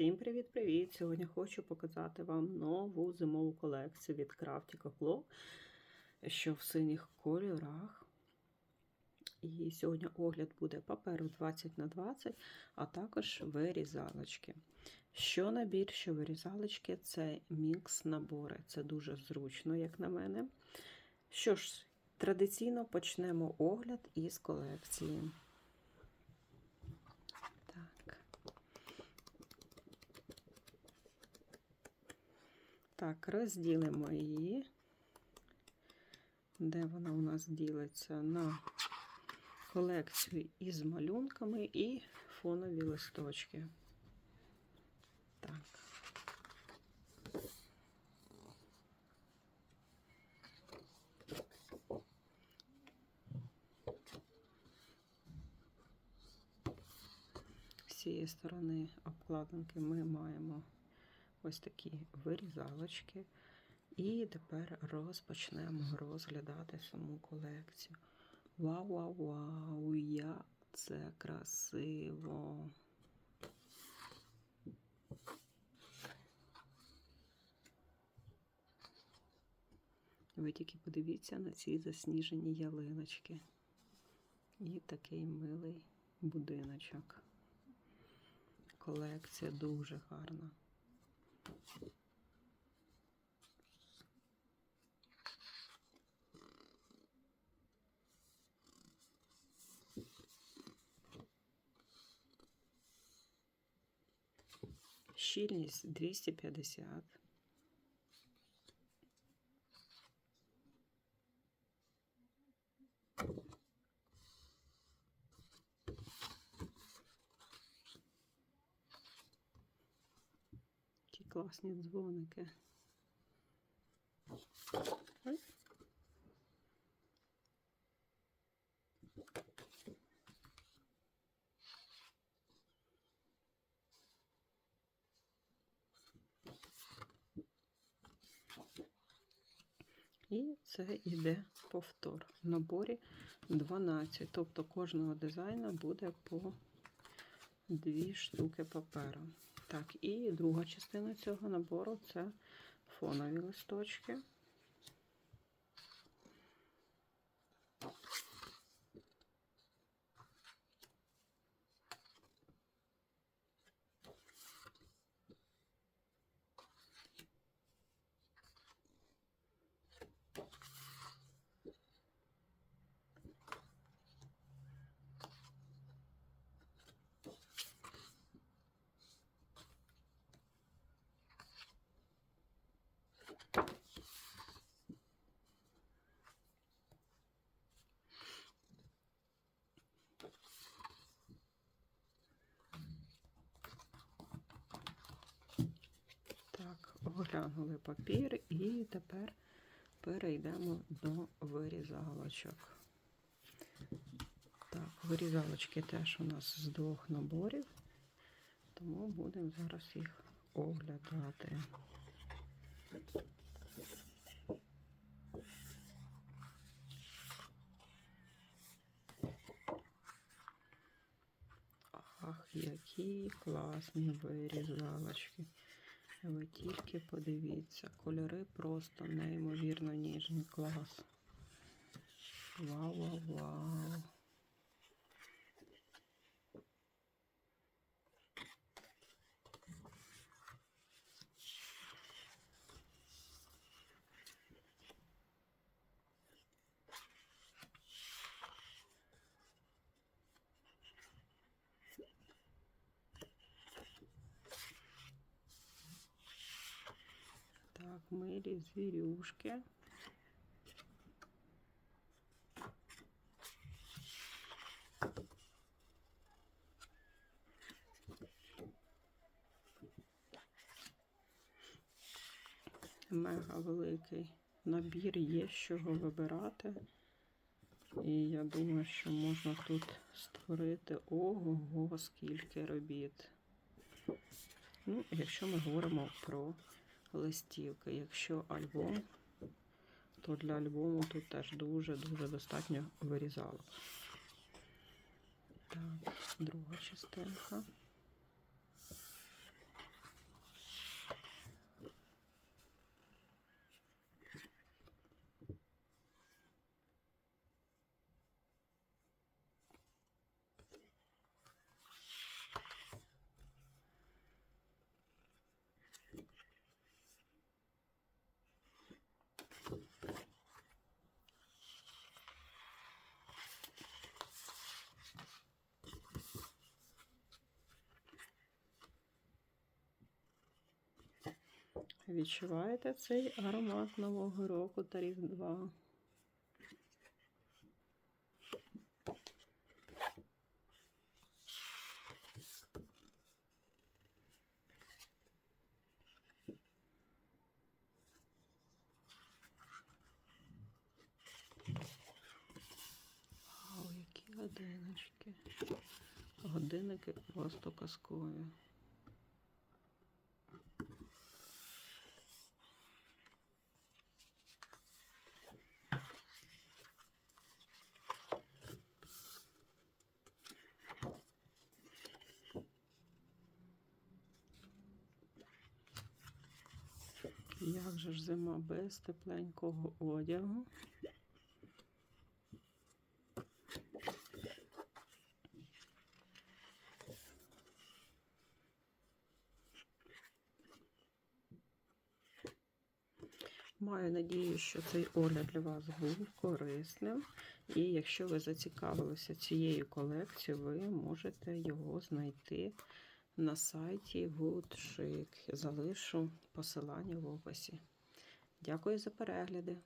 Всім привіт-привіт! Сьогодні хочу показати вам нову зимову колекцію від Crafty Clock, що в синіх кольорах. І сьогодні огляд буде паперу 20 на 20, а також вирізалочки. Що набір, що вирізалочки це мікс набори. Це дуже зручно, як на мене. Що ж, традиційно почнемо огляд із колекції. Так. Так, розділимо її. Де вона у нас ділиться на колекцію із малюнками і фонові листочки. Так. З цієї сторони обкладинки ми маємо ось такі вирізалочки. І тепер розпочнемо розглядати саму колекцію. Вау-вау-вау! Як це красиво! Ви тільки подивіться на ці засніжені ялиночки. І такий милий будиночок. Колекція дуже гарна. Щільність 250. Які класні дзвоники. І це йде повтор. В наборі 12. Тобто кожного дизайну буде по дві штуки паперу. Так, і друга частина цього набору це фонові листочки. Так, оглянули папір і тепер перейдемо до вирізалочок. Так, вирізалочки теж у нас з двох наборів, тому будемо зараз їх оглядати. Ах, які класні вирізалочки. Ви тільки подивіться, кольори просто неймовірно ніжні. Клас. Вау-вау-вау. Так, милі звірюшки. Мега великий набір є з чого вибирати. І я думаю, що можна тут створити ого, скільки робіт. Ну, якщо ми говоримо про листівки. Якщо альбом, то для альбому тут теж дуже-дуже достатньо вирізало. Так, друга частинка. Відчуваєте цей аромат Нового року та Різдва? Вау, які годиночки. Годинники просто казкові. Як же ж зима без тепленького одягу? Маю надію, що цей огляд для вас був корисним. І якщо ви зацікавилися цією колекцією, ви можете його знайти на сайті Woodchic. Залишу посилання в описі. Дякую за перегляди.